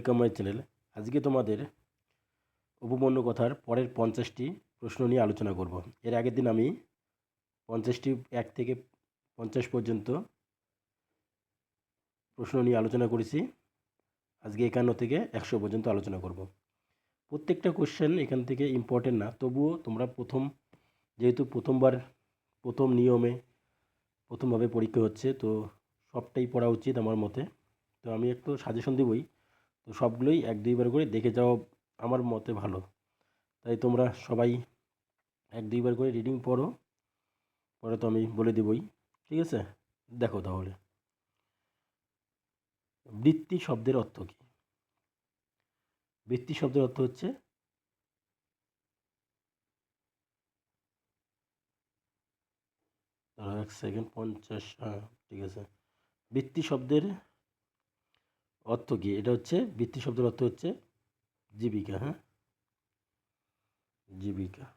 Welcome my channel আজকে তোমাদের উপমন্য কথার পরের পঞ্চাশটি প্রশ্ন নিয়ে আলোচনা করব। এর আগের দিন আমি পঞ্চাশটি, এক থেকে পঞ্চাশ পর্যন্ত প্রশ্ন নিয়ে আলোচনা করেছি। আজকে একান্ন থেকে একশো পর্যন্ত আলোচনা করব। প্রত্যেকটা কোশ্চেন এখান থেকে ইম্পর্টেন্ট না, তবুও তোমরা প্রথম, যেহেতু প্রথমবার, প্রথম নিয়মে, প্রথমভাবে পরীক্ষা হচ্ছে, তো সবটাই পড়া উচিত আমার মতে। তো আমি একটু সাজেশন দিবই তো সবগুলোই এক দুইবার করে দেখে যাওয়া আমার মতে ভালো। তাই তোমরা সবাই এক দুইবার করে রিডিং পড়ো। পরে তো আমি বলে দেবই, ঠিক আছে? দেখো তাহলে। বৃত্তি শব্দের অর্থ কী? বৃত্তি শব্দের অর্থ হচ্ছে এক সেকেন্ড পঞ্চাশ হ্যাঁ ঠিক আছে। বৃত্তি শব্দের অর্থ কী? এটা হচ্ছে বৃত্তি শব্দের অর্থ হচ্ছে জীবিকা হ্যাঁ? জীবিকা।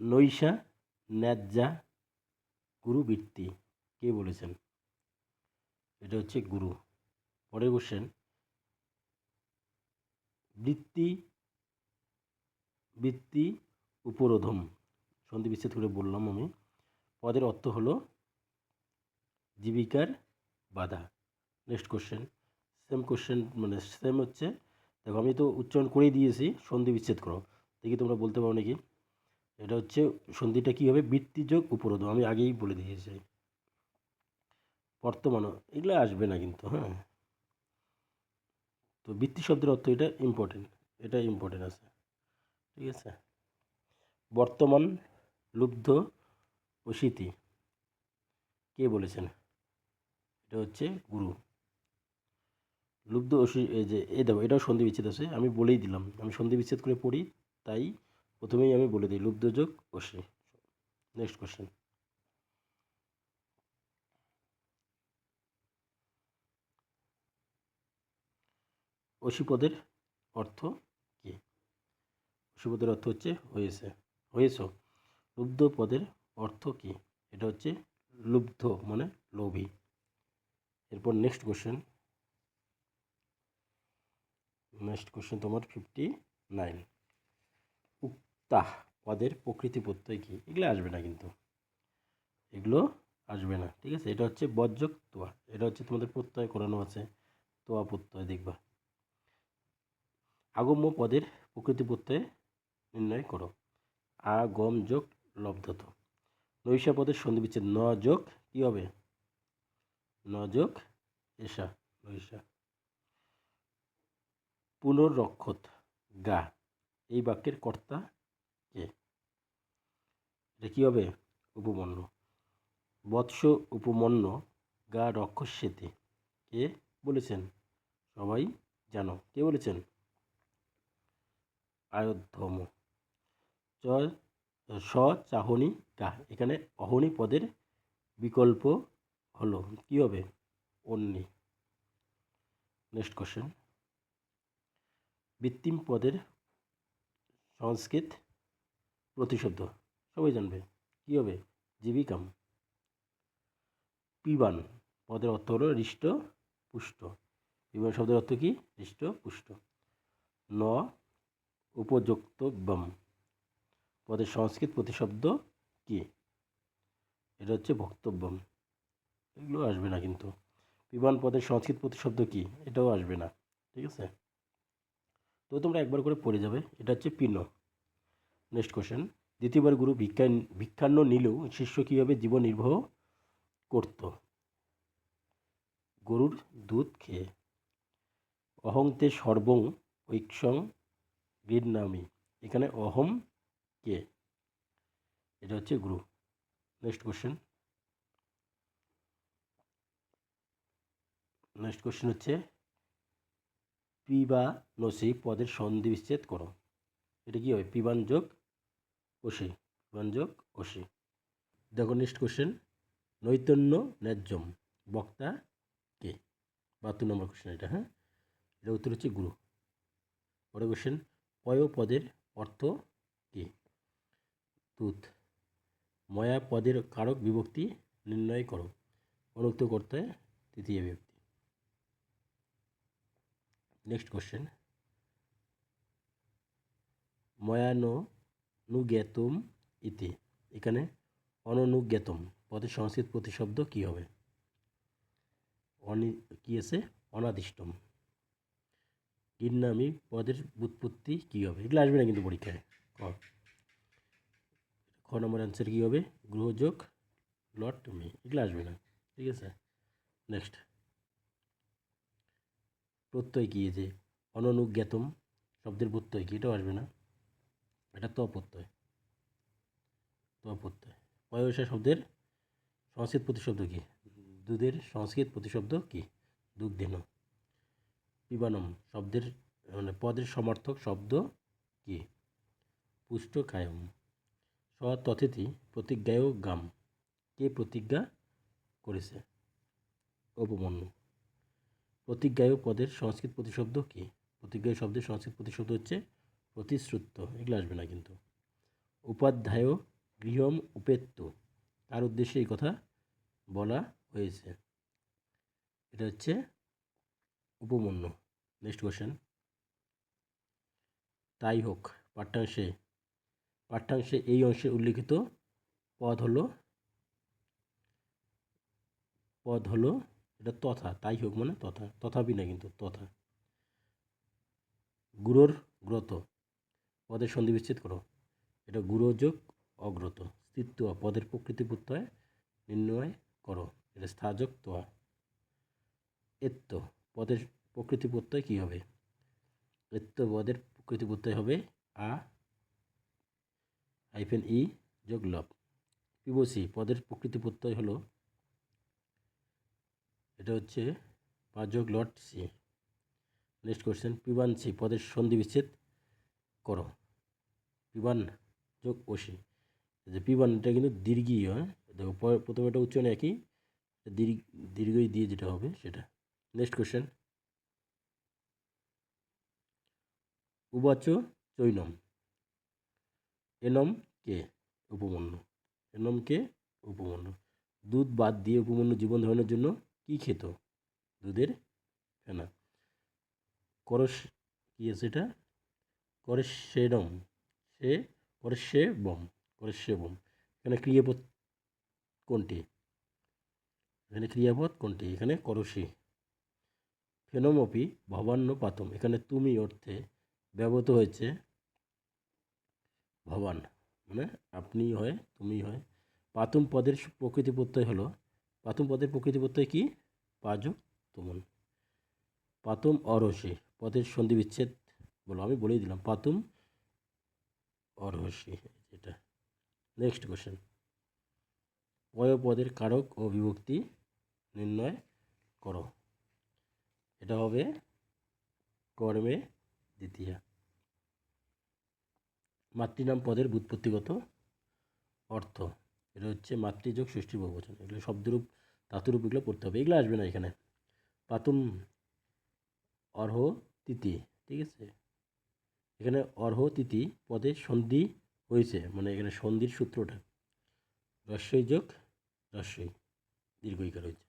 নৈশা, ন্যায্যা গুরু বৃত্তি কে বলেছেন? এটা হচ্ছে গুরু। পরের কোশ্চেন বৃত্তি বৃত্তি উপরোধম। সন্ধি বিচ্ছেদ করে বললাম আমি। পদের অর্থ হলো জীবিকার বাধা। নেক্সট কোশ্চেন সেম কোশ্চেন মানে সেম হচ্ছে। দেখো, আমি তো উচ্চারণ করেই দিয়েছি, সন্ধি বিচ্ছেদ করো। দেখি তোমরা বলতে পারো নাকি? এটা হচ্ছে, সন্ধিটা কী হবে? বৃত্তিযোগ উপরোধ। আমি আগেই বলে দিয়েছি। বর্তমান এগুলো আসবে না কিন্তু হ্যাঁ। তো বৃত্তি শব্দের অর্থ এটা ইম্পর্টেন্ট এটা ইম্পর্টেন্ট আছে। ঠিক আছে? বর্তমান লুব্ধ ও স্মৃতি কে বলেছেন? এটা হচ্ছে গুরু। লুব্ধ এই যে এ দেখো, এটাও সন্ধি বিচ্ছেদ আছে, আমি বলেই দিলাম। আমি সন্ধি বিচ্ছেদ করে পড়ি, তাই প্রথমেই আমি বলে দিই লুব্ধযোগ অসি। নেক্সট কোশ্চেন অসিপদের অর্থ কী? অসিপদের অর্থ হচ্ছে হয়েছে। হয়েছ। লুব্ধ পদের অর্থ কী? এটা হচ্ছে লুব্ধ মানে লোভী। এরপর নেক্সট কোশ্চেন নেক্সট কোশ্চেন তোমার ফিফটি নাইন উক্তা পদের প্রকৃতি প্রত্যয় কী? এগুলো আসবে না কিন্তু। এগুলো আসবে না, ঠিক আছে? এটা হচ্ছে বজ্রক তোয়া। এটা হচ্ছে তোমাদের প্রত্যয় করানো আছে। তোয়া প্রত্যয় দেখবা। আগম্য পদের প্রকৃতি প্রত্যয় নির্ণয় করো। আগম গম যোগ লব্ধত নৈশা পদের সন্ধি বিচ্ছেদ ন যোগ কী হবে? ন যোগ এসা, নৈশা। পুনর্রক্ষত। গা। এই বাক্যের কর্তা কে? এটা কী হবে? উপমন্য। বৎস উপমন্য। গা রক্ষস্যেতে। কে বলেছেন? সবাই জানো। কে বলেছেন? আয়োধ্যম চ, স, চাহনি কা এখানে অহনি পদের বিকল্প হলো। কী হবে? অন্যি। নেক্সট কোশ্চেন বৃত্তিম পদের সংস্কৃত প্রতিশব্দ। সবাই জানবে, কী হবে? জীবিকাম। পিবান, পদের অর্থ হলো হৃষ্ট, পুষ্ট। পিবান শব্দের অর্থ কী? হৃষ্ট, পুষ্ট। ন, উপযুক্তব্যম। পদের সংস্কৃত প্রতিশব্দ কি? এটা হচ্ছে বক্তব্যম এগুলো আসবে না কিন্তু। বিমান পদের সংস্কৃত প্রতিশব্দ কি? এটাও আসবে না। ঠিক আছে? তো তোমরা একবার করে পড়ে যাবে। এটা হচ্ছে পিন্ন নেক্সট কোশ্চেন দ্বিতীয়বার গুরু ভিক্ষা ভিক্ষান্ন নিলেও শিষ্য কীভাবে জীবন নির্বাহ করত? গরুর দুধ খেয়ে। অহংতে সর্বং ঐক্ষং গৃহনামী এখানে অহম কে? এটা হচ্ছে গুরু। নেক্সট কোশ্চেন নেক্সট কোশ্চেন হচ্ছে পিবা নসি পদের সন্ধি বিচ্ছেদ করো। এটা কী হবে পিবান যোগ ওসি পিবান যোগ ওসি। দেখো নেক্সট কোশ্চেন নৈতন্য ন্যায্যম, বক্তা কে? বাহাত্তর নম্বর কোশ্চেন এটা হ্যাঁ? এটা উত্তর হচ্ছে গুরু। পরে কোশ্চেন পয় পদের অর্থ কী? তুত, ময়া পদের কারক বিভক্তি নির্ণয় করো। অনুক্ত করতে তৃতীয় বিভক্তি নেক্সট ময়ানো নুজ্ঞাতুম ইতি। এখানে অননুজ্ঞাতম পদের সংস্কৃত প্রতিশব্দ কী হবে? অনি, কী আছে? অনাদিষ্টম। গিন্নামি, পদের উৎপত্তি কী হবে? এগুলো আসবে না কিন্তু পরীক্ষায়। ক। খ নম্বর অ্যান্সার কী হবে? গ্রহযোগ, লট মি। এগুলো আসবে না। ঠিক আছে? নেক্সট প্রত্যয় কী যে? অননুজ্ঞাতম শব্দের প্রত্যয় কী? এটাও আসবে না। এটা তপ্রত্যয় ত পয়সা শব্দের সংস্কৃত প্রতিশব্দ কী? দুধের সংস্কৃত প্রতিশব্দ কী? দুগ্ধেন পিবানম শব্দের মানে পদের সমর্থক শব্দ কী? পুষ্ট কায়ম তথেতি প্রতিজ্ঞায় গাম। কে প্রতিজ্ঞা করেছে? উপমন্যু প্রতিজ্ঞায় পদের সংস্কৃত প্রতিশব্দ কী? প্রতিজ্ঞায় শব্দের সংস্কৃত প্রতিশব্দ হচ্ছে প্রতিশ্রুত এগুলো আসবে না কিন্তু। উপাধ্যায় গৃহম উপেত্য তার উদ্দেশ্যে এই কথা বলা হয়েছে। এটা হচ্ছে উপমন্য। নেক্সট কোশ্চেন তাই হোক, পাঠ্যাংশে পাঠ্যাংশে এই অংশে উল্লিখিত পদ হলো পদ হলো এটা তথা, তাই হোক মানে তথা, তথাপি না কিন্তু তথা। গুরুর গ্রত পদের সন্ধি বিচ্ছেদ করো। এটা গুরোযোগ অগ্রত স্থিত্ব পদের প্রকৃতি প্রত্যয় নির্ণয় করো। এটা স্থাযোগ তোয়া এত্ত পদের প্রকৃতি প্রত্যয় কী হবে? এত্ত পদের প্রকৃতি প্রত্যয় হবে আ হাইফেন ই যোগ লব। পিবসি, পদের প্রকৃতি প্রত্যয় হলো এটা হচ্ছে পা যোগ লট সি নেক্সট কোয়েশ্চেন কোশ্চেন পিবানসি পদের সন্ধি বিচ্ছেদ করো। পিবান যোগ ওসি যে পিবান এটা কিন্তু দীর্ঘই হয়? দেখো প্রথমে এটা উচ্চারণ একই দীর্ঘ দীর্ঘই দিয়ে যেটা হবে সেটা। নেক্সট কোশ্চেন উবাচ চৈনম। এনম কে? উপমন্য। এনম কে? উপমন্য। দুধ বাদ দিয়ে উপমন্য জীবন ধারণের জন্য কী খেত? দুধের ফেনা। করস কী আছে এটা? করসেরম সে করসে বম করসে বম এখানে ক্রিয়াপদ কোনটি? এখানে ক্রিয়াপদ কোনটি? এখানে করসি। ফেনমপি ভবান্য পাতম। এখানে তুমি অর্থে ব্যবহৃত হয়েছে ভবান। মানে আপনি হয় তুমি হয়। পাতম পদের প্রকৃতি প্রত্যয় হলো পাতুম পদের প্রকৃতি প্রত্যয় কি? পাজক তুমন পাতুম অরহসি পদের সন্ধি বিচ্ছেদ বলো, আমি বলেই দিলাম, পাতুম অরহসি এটা নেক্সট কোশ্চেন পয় পদের কারক ও বিভক্তি নির্ণয় করো। এটা হবে কর্মে দ্বিতীয়া। মাতৃনাম পদের ব্যুৎপত্তিগত অর্থ। এটা হচ্ছে মাতৃযোগ ষষ্ঠী বহুবচন। এগুলো শব্দরূপ, ধাতুরূপ এগুলো পড়তে হবে। এগুলো আসবে না এখানে। পাতুম অর্হ তিথি ঠিক আছে? এখানে অর্হ তিথি পদে সন্ধি হয়েছে মানে এখানে সন্ধির সূত্রটা। রস্যই যোগ, রস্যই দীর্ঘইকার হয়েছে।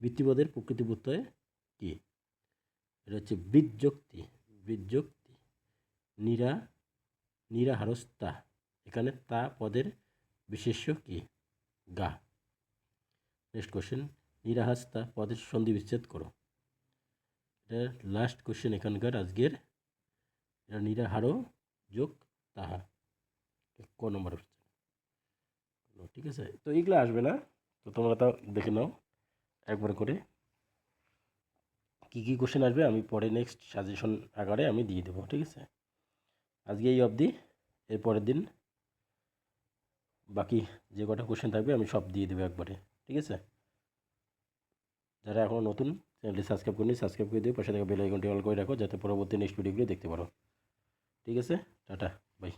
বৃত্তিপদের প্রকৃতি প্রত্যয় কী? এটা হচ্ছে বৃদ্ধক্তি বৃদ্ধক্তি নিরা নিরাহারস্তা এখানে তা পদের বিশেষ্য কি? গা। নেক্সট কোশ্চেন নিরাহাস্তা পদের সন্ধি বিচ্ছেদ করো। এটা লাস্ট কোশ্চেন এখানকার আজকের। এটা নিরাহারও যোগ তাহা। ক নম্বর ঠিক আছে? তো এইগুলো আসবে না? তো তোমরা তাও দেখে নাও একবার করে। কী কী কোশ্চেন আসবে আমি পরে নেক্সট সাজেশন আকারে আমি দিয়ে দেবো। ঠিক আছে? আজকে এই অবধি। এর পরের দিন বাকি যে কটা কোশ্চেন থাকবে আমি সব দিয়ে দেবো একবারে, ঠিক আছে? যারা এখনও নতুন চ্যানেলটি সাবস্ক্রাইব করিনি সাবস্ক্রাইব করে দিয়ে পাশে থেকে বেল আইকনটি অল করে রাখো, যাতে পরবর্তী নেক্সট ভিডিওগুলো দেখতে পারো। ঠিক আছে? Tata bye